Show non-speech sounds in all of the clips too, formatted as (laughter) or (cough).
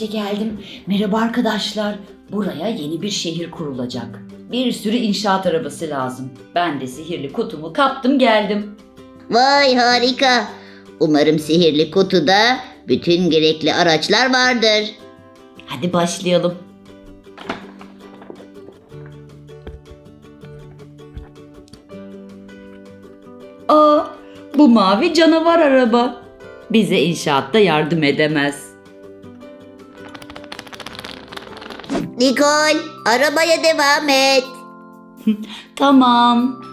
İşte geldim. Merhaba arkadaşlar. Buraya yeni bir şehir kurulacak. Bir sürü inşaat arabası lazım. Ben de sihirli kutumu kaptım geldim. Vay harika. Umarım sihirli kutuda bütün gerekli araçlar vardır. Hadi başlayalım. Aa, bu mavi canavar araba. Bize inşaatta yardım edemez. Nikol, arabaya devam et. (laughs) Tamam.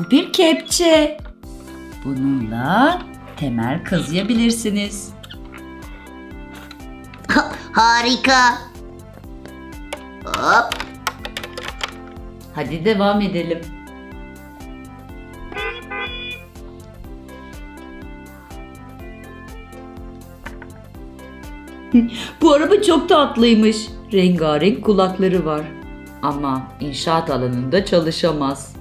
Bu bir kepçe. Bununla temel kazıyabilirsiniz. Harika. Hop. Hadi devam edelim. Bu araba çok tatlıymış. Rengarenk kulakları var. Ama inşaat alanında çalışamaz.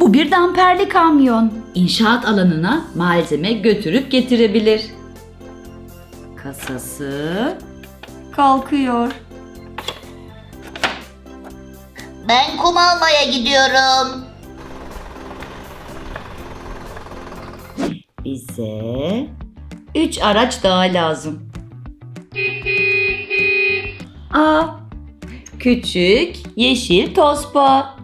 Bu bir damperli kamyon. İnşaat alanına malzeme götürüp getirebilir. Kasası kalkıyor. Ben kum almaya gidiyorum. Bize üç araç daha lazım. Aa, küçük yeşil tospa.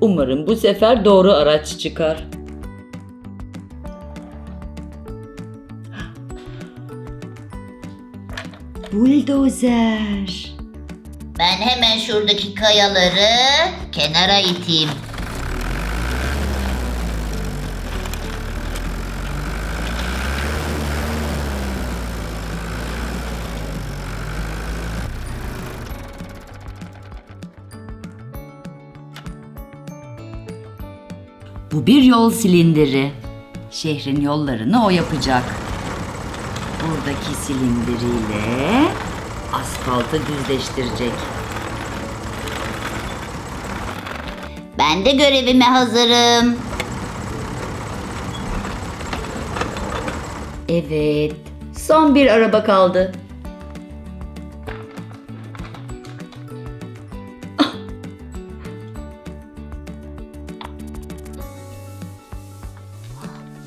Umarım bu sefer doğru araç çıkar. Buldozer. Ben hemen şuradaki kayaları kenara iteyim. Bu bir yol silindiri. Şehrin yollarını o yapacak. Buradaki silindiriyle asfaltı düzleştirecek. Ben de görevime hazırım. Evet, son bir araba kaldı.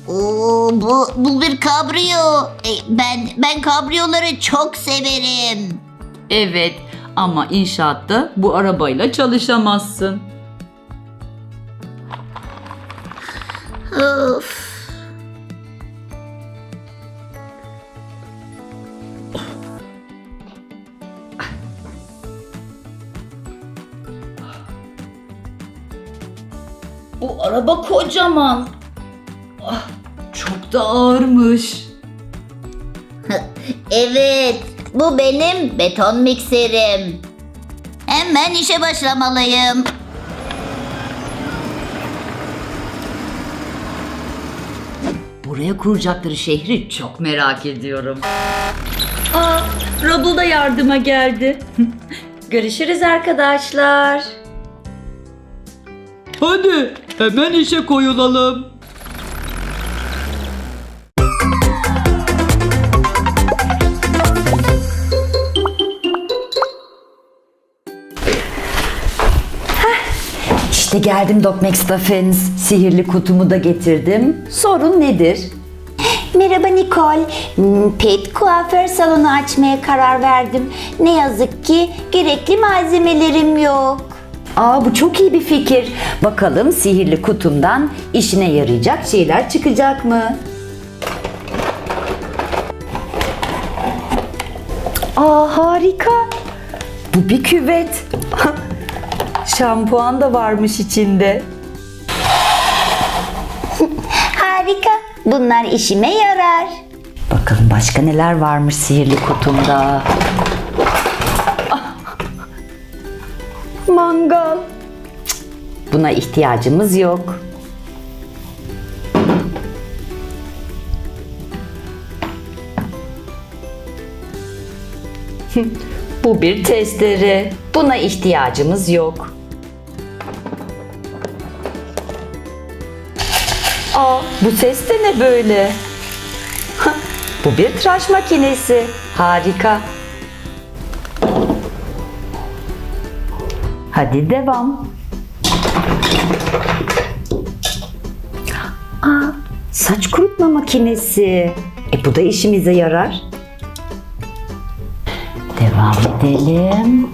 Oo, bu, bu bir kabriyo. E, ben ben kabriyoları çok severim. Evet, ama inşaatta bu arabayla çalışamazsın. Of. Bu araba kocaman. Da ağırmış. (laughs) Evet, bu benim beton mikserim. Hemen işe başlamalıyım. Buraya kuracakları şehri çok merak ediyorum. Aa, Rubble da yardıma geldi. (laughs) Görüşürüz arkadaşlar. Hadi hemen işe koyulalım. İşte geldim Doc McStuffins. Sihirli kutumu da getirdim. Sorun nedir? Merhaba Nicole. Hmm, Pet kuaför salonu açmaya karar verdim. Ne yazık ki gerekli malzemelerim yok. Aa bu çok iyi bir fikir. Bakalım sihirli kutumdan işine yarayacak şeyler çıkacak mı? Aa harika. Bu bir küvet. (laughs) Şampuan da varmış içinde. Harika. Bunlar işime yarar. Bakalım başka neler varmış sihirli kutumda. Mangal. Buna ihtiyacımız yok. Bu bir testere. Buna ihtiyacımız yok. Aa, bu ses de ne böyle? Bu bir tıraş makinesi. Harika. Hadi devam. Aa, saç kurutma makinesi. E bu da işimize yarar. Devam edelim.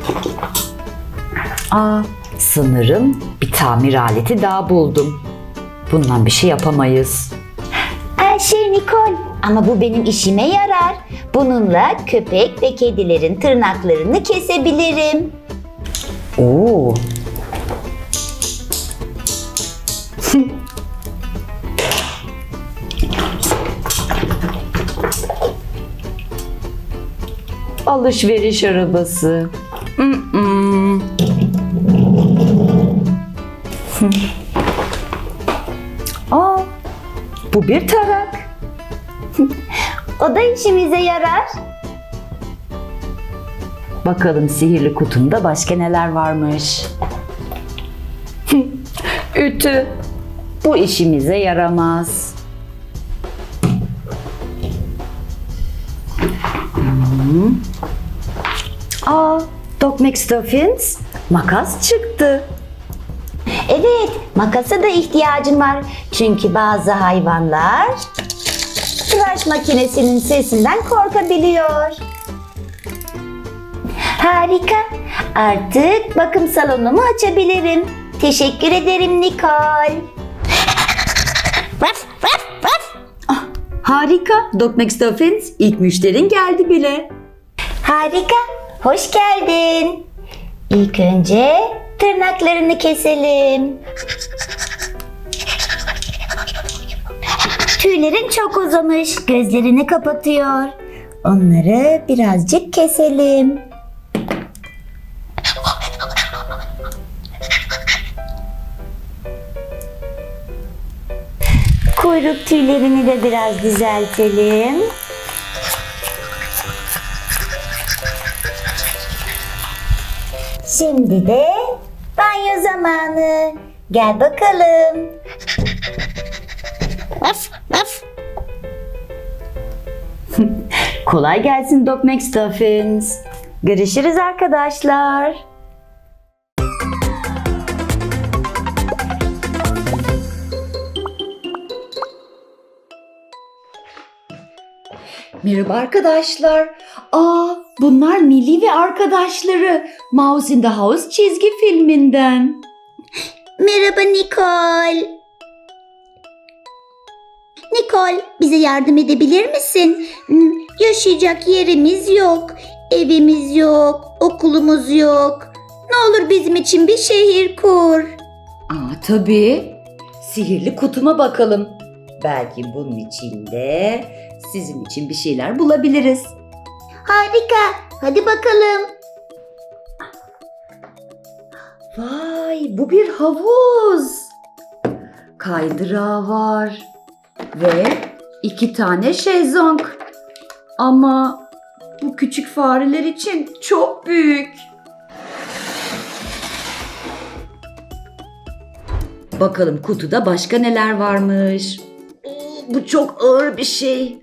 Aa, sanırım bir tamir aleti daha buldum. Bundan bir şey yapamayız. şey Nikol ama bu benim işime yarar. Bununla köpek ve kedilerin tırnaklarını kesebilirim. Oo. (laughs) Alışveriş arabası. Mm-mm. (laughs) bu bir tarak. O da işimize yarar. Bakalım sihirli kutumda başka neler varmış. Ütü. Bu işimize yaramaz. Hmm. Aa, Doc McStuffins makas çıktı. Evet, makasa da ihtiyacım var. Çünkü bazı hayvanlar tıraş makinesinin sesinden korkabiliyor. Harika. Artık bakım salonumu açabilirim. Teşekkür ederim raf, raf. Harika. Doc McStuffins ilk müşterin geldi bile. Harika. Hoş geldin. İlk önce tırnaklarını keselim. Tüylerin çok uzamış. Gözlerini kapatıyor. Onları birazcık keselim. Kuyruk tüylerini de biraz düzeltelim. Şimdi de banyo zamanı. Gel bakalım. Af, af. (laughs) Kolay gelsin Doc McStuffins. Görüşürüz arkadaşlar. Merhaba arkadaşlar. Aa, bunlar Millie ve arkadaşları. Mouse in the House çizgi filminden. Merhaba Nicole. Nicole, bize yardım edebilir misin? Yaşayacak yerimiz yok. Evimiz yok, okulumuz yok. Ne olur bizim için bir şehir kur. Aa, tabii. Sihirli kutuma bakalım. Belki bunun içinde sizin için bir şeyler bulabiliriz. Harika. Hadi bakalım. Vay bu bir havuz. Kaydırağı var. Ve iki tane şezlong. Ama bu küçük fareler için çok büyük. Bakalım kutuda başka neler varmış. Bu çok ağır bir şey.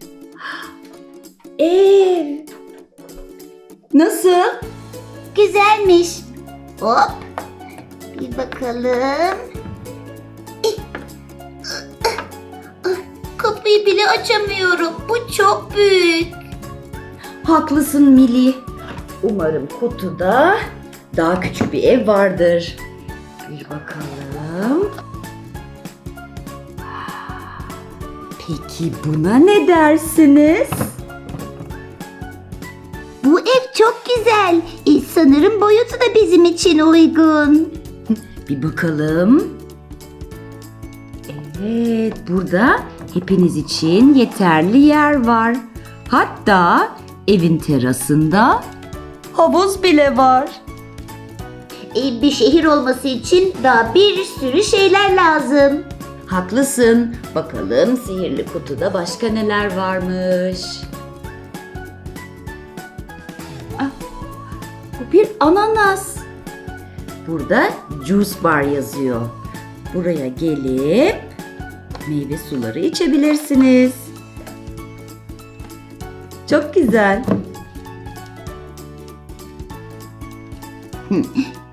Ev. Nasıl? Güzelmiş. Hop. Bir bakalım. Kapıyı bile açamıyorum. Bu çok büyük. Haklısın Mili. Umarım kutuda daha küçük bir ev vardır. Bir bakalım. Peki buna ne dersiniz? Bu ev çok güzel. E, sanırım boyutu da bizim için uygun. Bir bakalım. Evet, burada hepiniz için yeterli yer var. Hatta evin terasında havuz bile var. e, bir şehir olması için daha bir sürü şeyler lazım. Haklısın. Bakalım sihirli kutuda başka neler varmış. Ah, bu bir ananas. Burada juice bar yazıyor. Buraya gelip meyve suları içebilirsiniz. Çok güzel.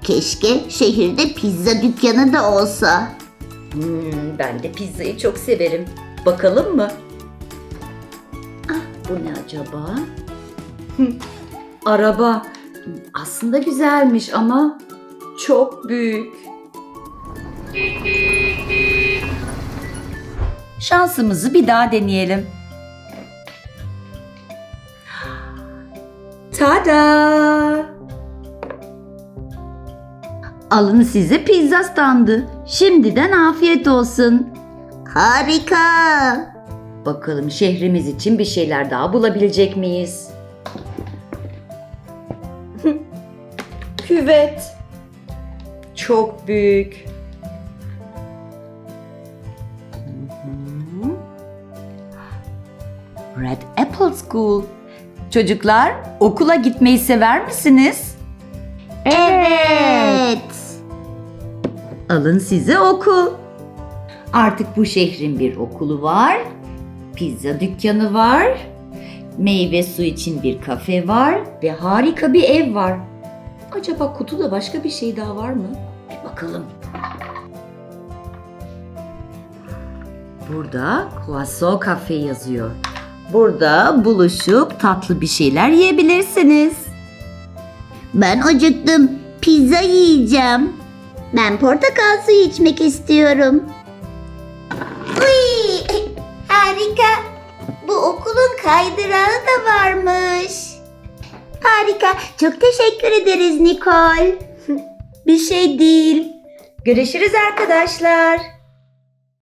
Keşke şehirde pizza dükkanı da olsa. Hmm, ben de pizzayı çok severim. Bakalım mı? Ah, bu ne acaba? Araba. Aslında güzelmiş ama çok büyük. Şansımızı bir daha deneyelim. Tada! Alın size pizza standı. Şimdiden afiyet olsun. Harika. Bakalım şehrimiz için bir şeyler daha bulabilecek miyiz? Küvet. Çok büyük. Red Apple School. Çocuklar, okula gitmeyi sever misiniz? Evet. Alın size okul. Artık bu şehrin bir okulu var. Pizza dükkanı var. Meyve su için bir kafe var ve harika bir ev var. Acaba kutuda başka bir şey daha var mı? Bakalım. Burada Croissant Cafe yazıyor. Burada buluşup tatlı bir şeyler yiyebilirsiniz. Ben acıktım. Pizza yiyeceğim. Ben portakal suyu içmek istiyorum. Uy, (laughs) harika. Bu okulun kaydırağı da varmış. Harika. Çok teşekkür ederiz Nikol. Bir şey değil. Görüşürüz arkadaşlar.